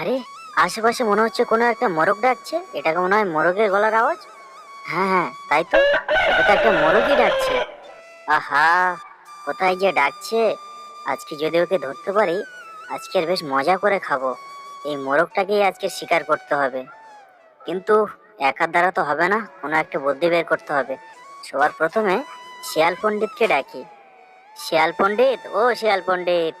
আরে, আশেপাশে মনে হচ্ছে কোনো একটা মোরগ ডাকছে। এটাকে মনে হয় মোরগের গলার আওয়াজ। হ্যাঁ হ্যাঁ তাই তো। এটা একটা মোরগই ডাকছে। আহা, কোথায় যে ডাকছে? আজকে যদি ওকে ধরতে পারি আজকের বেশ মজা করে খাব। এই মোরগটাকেই আজকে শিকার করতে হবে। কিন্তু একার দ্বারা তো হবে না, কোনো একটা বুদ্ধি বের করতে হবে। সবার প্রথমে শিয়াল পণ্ডিতকে ডাকি। শিয়াল পণ্ডিত, ও শিয়াল পণ্ডিত,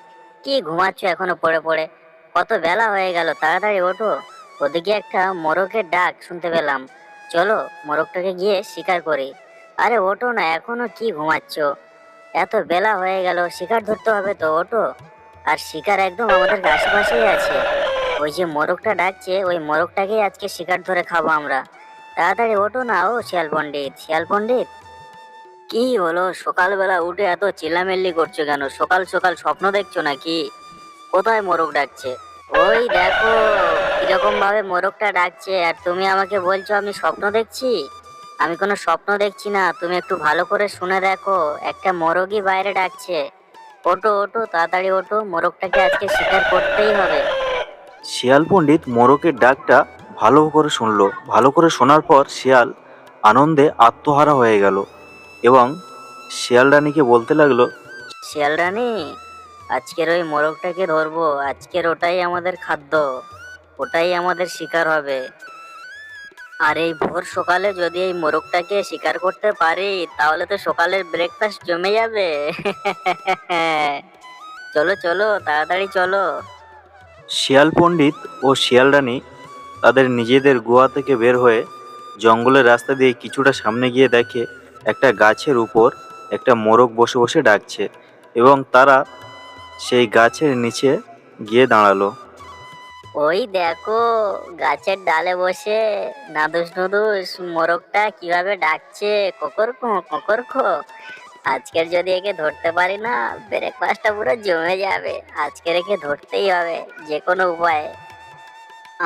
কি ঘুমাচ্ছ এখনও পড়ে পড়ে? কত বেলা হয়ে গেল, তাড়াতাড়ি ওঠো। ওদিকে একটা মোরগের ডাক শুনতে পেলাম। চলো, মোরগটাকে গিয়ে শিকার করি। আরে, ওঠো না, এখনও কি ঘুমাচ্ছ? এত বেলা হয়ে গেল, শিকার ধরতে হবে তো, ওঠো। আর শিকার একদম আমাদের আশেপাশেই আছে। ওই যে মোরগটা ডাকছে, ওই মোরগটাকেই আজকে শিকার ধরে খাব আমরা। তাড়াতাড়ি ওঠো না, ও শিয়াল পণ্ডিত শিয়াল পণ্ডিত। কি হলো, সকালবেলা উঠে এত চিল্লামিল্লি করছ কেন? সকাল সকাল স্বপ্ন দেখছ নাকি? কোথায় মোরগ ডাকছে? ওই দেখো কীরকম ভাবে মোরগটা ডাকছে আর তুমি আমাকে বলছো আমি স্বপ্ন দেখছি? আমি কোনো স্বপ্ন দেখছি না তুমি একটু ভালো করে শুনে দেখো একটা মোরগই বাইরে ডাকছে। ওটো ওটো তাড়াতাড়ি ওটো মোরগটাকে আজকে শিকার করতেই হবে। শিয়াল পণ্ডিত মোরকের ডাকটা ভালো করে শুনলো। ভালো করে শোনার পর শিয়াল আনন্দে আত্মহারা হয়ে গেল এবং শিয়াল রানীকে বলতে লাগল শিয়াল রানী আজকের ওই মোরগটাকে ধরবো, আজকের ওটাই আমাদের খাদ্য, ওটাই আমাদের শিকার হবে। আর এই ভোর সকালে যদি এই মোরগটাকে শিকার করতে পারি, তাহলে তো সকালের ব্রেকফাস্ট জমে যাবে। চলো চলো, তাড়াতাড়ি চলো। শিয়াল পণ্ডিত ও শিয়াল রানী তাদের নিজেদের গুহা থেকে বের হয়ে জঙ্গলের রাস্তা দিয়ে কিছুটা সামনে গিয়ে দেখে একটা গাছের উপর একটা মোরগ বসে বসে ডাকছে এবং তারা সেই গাছের নিচে গিয়ে দাঁড়াল। ওই দেখো, গাছের ডালে বসে নাদুস নুদুস মোরগটা কীভাবে ডাকছে, কোকর খো কোকর খো। আজকের যদি একে ধরতে পারি না ব্রেকফাস্টটা পুরো জমে যাবে। আজকের একে ধরতেই হবে যে কোনো উপায়ে।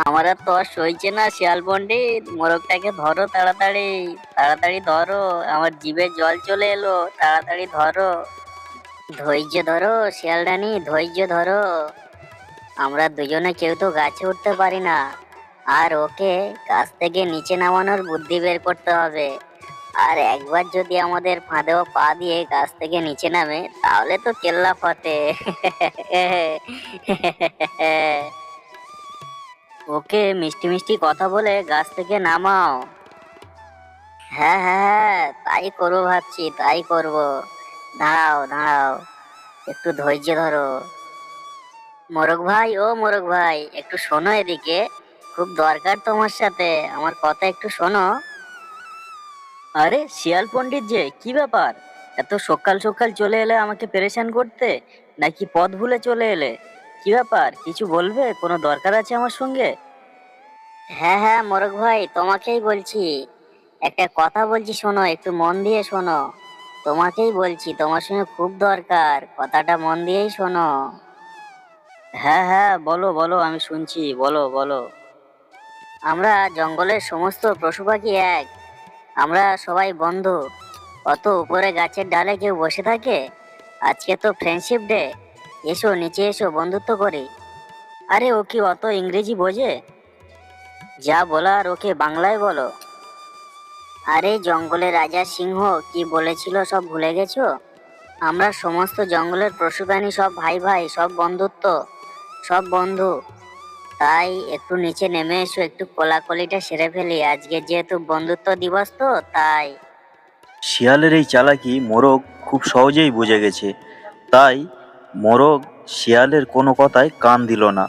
আমার আর তর সইছে না, শিয়াল পণ্ডিত। মোরগটাকে ধরো তাড়াতাড়ি তাড়াতাড়ি ধরো। আমার জিভে জল চলে এলো, তাড়াতাড়ি ধরো। ধৈর্য ধরো শিয়াল রানী ধৈর্য ধরো। আমরা দুজনে কেউ তো গাছে উঠতে পারি না। আর ওকে গাছ থেকে নিচে নামানোর বুদ্ধি বের করতে হবে। আর একবার যদি আমাদের ফাঁদেও পা দিয়ে গাছ থেকে নিচে নামে, তাহলে তো কেল্লা ফতে ওকে মিষ্টি মিষ্টি কথা বলে গাছ থেকে নামাও। হ্যাঁ হ্যাঁ হ্যাঁ তাই করব ভাবছি, তাই করব। দাঁড়াও দাঁড়াও। একটু ধৈর্য ধরো। মোরগ ভাই, ও মোরগ ভাই, একটু শোনো এদিকে। খুব দরকার তোমার সাথে। আমার কথা একটু শোনো। আরে, শিয়াল পণ্ডিত যে, কি ব্যাপার? এত সকাল সকাল চলে এলে আমাকে পেরেশান করতে? নাকি পথ ভুলে চলে এলে? কি ব্যাপার? কিছু বলবে? কোনো দরকার আছে আমার সঙ্গে? হ্যাঁ হ্যাঁ মোরগ ভাই, তোমাকেই বলছি। একটা কথা বলছি, শোনো, একটু মন দিয়ে শোনো। তোমাকেই বলছি তোমার সঙ্গে খুব দরকার। কথাটা মন দিয়েই শোনো। হ্যাঁ হ্যাঁ বলো বলো আমি শুনছি বলো বলো। আমরা জঙ্গলের সমস্ত পশু পাখি এক। আমরা সবাই বন্ধু। অত উপরে গাছের ডালে কেউ বসে থাকে? আজকে তো ফ্রেন্ডশিপ ডে এসো নিচে এসো বন্ধুত্ব করি। আরে ও কি অত ইংরেজি বোঝে? যা বলার ওকে বাংলায় বলো। আরে জঙ্গলের রাজা সিংহ, কি বলেছিল সব ভুলে গেছো? আমরা সমস্ত জঙ্গলের পশু প্রাণী সব ভাই ভাই, সব বন্ধুত্ব, সব বন্ধু। তাই একটু নিচে নেমে এসো, একটু কোলাকলিটা সেরে ফেলি। আজকে যেহেতু বন্ধুত্ব দিবস তো, তাই। শিয়ালের এই চালাকি মোরগ খুব সহজেই বুঝে গেছে। তাই মোরগ শিয়ালের কোনো কথায় কান দিল না।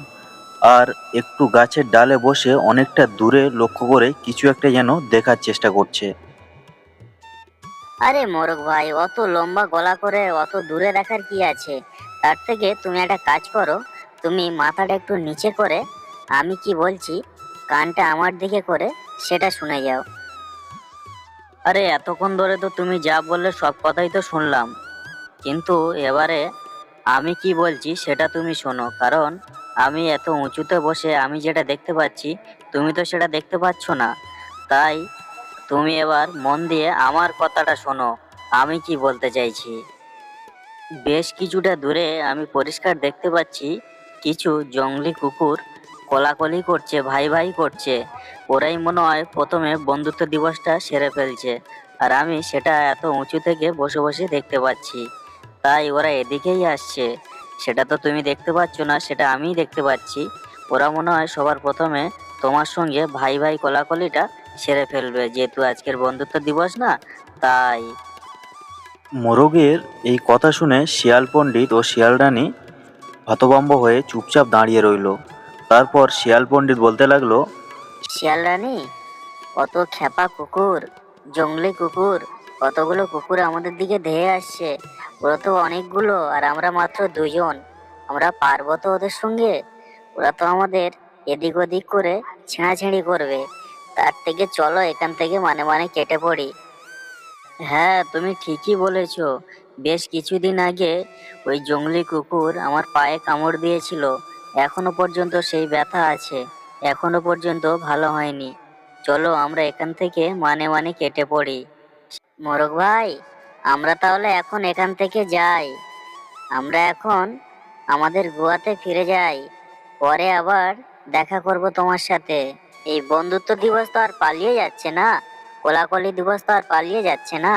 আর একটু গাছের ডালে বসে অনেকটা দূরে লক্ষ্য করে কিছু একটা যেন দেখার চেষ্টা করছে। আরে মোরগ ভাই, অত লম্বা গলা করে অত দূরে দেখার কি আছে? তার থেকে তুমি একটা কাজ করো, তুমি মাথাটা একটু নিচে করে, আমি কি বলছি, কানটা আমার দিকে করে সেটা শুনে যাও। আরে এতক্ষণ ধরে তো তুমি যা বললে সব কথাই তো শুনলাম। কিন্তু এবারে আমি কি বলছি সেটা তুমি শোনো, কারণ আমি এত উঁচুতে বসে আমি যেটা দেখতে পাচ্ছি, তুমি তো সেটা দেখতে পাচ্ছ না। তাই তুমি এবার মন দিয়ে আমার কথাটা শোনো, আমি কি বলতে চাইছি? বেশ কিছুটা দূরে আমি পরিষ্কার দেখতে পাচ্ছি, কিছু জঙ্গলি কুকুর কোলাকলি করছে, ভাই ভাই করছে। ওরাই মনে হয় প্রথমে বন্ধুত্ব দিবসটা সেরে ফেলছে, আর আমি সেটা এত উঁচু থেকে বসে বসে দেখতে পাচ্ছি। তাই ওরা এদিকেই আসছে। সেটা তো তুমি দেখতে পাচ্ছ না সেটা আমিই দেখতে পাচ্ছি। ওরা মনে হয় সবার প্রথমে তোমার সঙ্গে ভাই ভাই কলাকলিটা সেরে ফেলবে যেহেতু আজকের বন্ধুত্ব দিবস না তাই। মোরগের এই কথা শুনে শিয়াল পণ্ডিত ও শিয়াল রানী হতভম্ব হয়ে চুপচাপ দাঁড়িয়ে রইল। তারপর শিয়াল পণ্ডিত বলতে লাগল শিয়াল রানী কত খেপা কুকুর জঙ্গলি কুকুর কতগুলো কুকুর আমাদের দিকে ধেয়ে আসছে। ওরা তো অনেকগুলো, আর আমরা মাত্র দুজন। আমরা পারব তো ওদের সঙ্গে? ওরা তো আমাদের এদিক ওদিক করে ছেঁড়াছেঁড়ি করবে। তার থেকে চলো এখান থেকে মানে মানে কেটে পড়ি। হ্যাঁ তুমি ঠিকই বলেছ। বেশ কিছুদিন আগে ওই জঙ্গলি কুকুর আমার পায়ে কামড় দিয়েছিল। এখনও পর্যন্ত সেই ব্যথা আছে। এখনও পর্যন্ত ভালো হয়নি। চলো আমরা এখান থেকে মানে মানে কেটে পড়ি। মোরগ ভাই আমরা তাহলে এখন এখান থেকে যাই। আমরা এখন আমাদের গোয়াতে ফিরে যাই। পরে আবার দেখা করব তোমার সাথে। এই বন্ধুত্ব দিবস তো আর পালিয়ে যাচ্ছে না। কোলাকলি দিবস তো আর পালিয়ে যাচ্ছে না।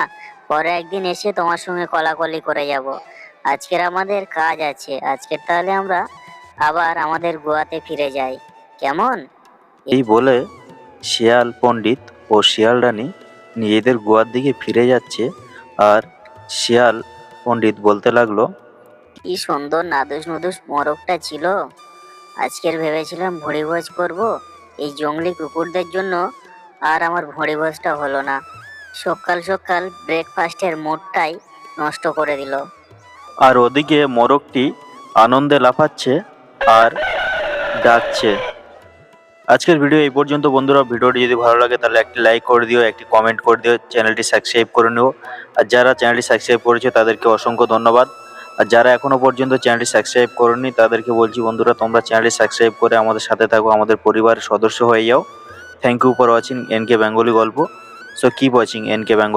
পরে একদিন এসে তোমার সঙ্গে কলাকলি করে যাব। আজকের আমাদের কাজ আছে। আজকের তাহলে আমরা আবার আমাদের গোয়াতে ফিরে যাই। কেমন? এই বলে শিয়াল, পণ্ডিত ও শিয়াল রানী নিজেদের গোয়ার দিকে ফিরে যাচ্ছে। আর শিয়াল পণ্ডিত বলতে লাগল কি সুন্দর নাদুস নুদুস মোরগটা ছিল। আজকের ভেবেছিলাম ভুড়িভোজ করব। এই জঙ্গলি কুকুরদের জন্য আর আমার ভুড়িভোজটা হলো না। সকাল সকাল ব্রেকফাস্টের মুডটাই নষ্ট করে দিল। আর ওদিকে মোরগটি আনন্দে লাফাচ্ছে আর ডাকছে। আজকের ভিডিও এই পর্যন্ত। বন্ধুরা, ভিডিওটি যদি ভালো লাগে, তাহলে একটি লাইক করে দিও, একটি কমেন্ট করে দিও চ্যানেলটি সাবস্ক্রাইব করে নিও। আর যারা চ্যানেলটি সাবস্ক্রাইব করেছে, তাদেরকে অসংখ্য ধন্যবাদ। আর যারা এখনও পর্যন্ত চ্যানেলটি সাবস্ক্রাইব করেনি তাদেরকে বলছি বন্ধুরা, তোমরা চ্যানেলটি সাবস্ক্রাইব করে আমাদের সাথে থাকো, আমাদের পরিবারের সদস্য হয়ে যাও। Thank you for watching N K Bengali গল্প। So keep watching N K Bengal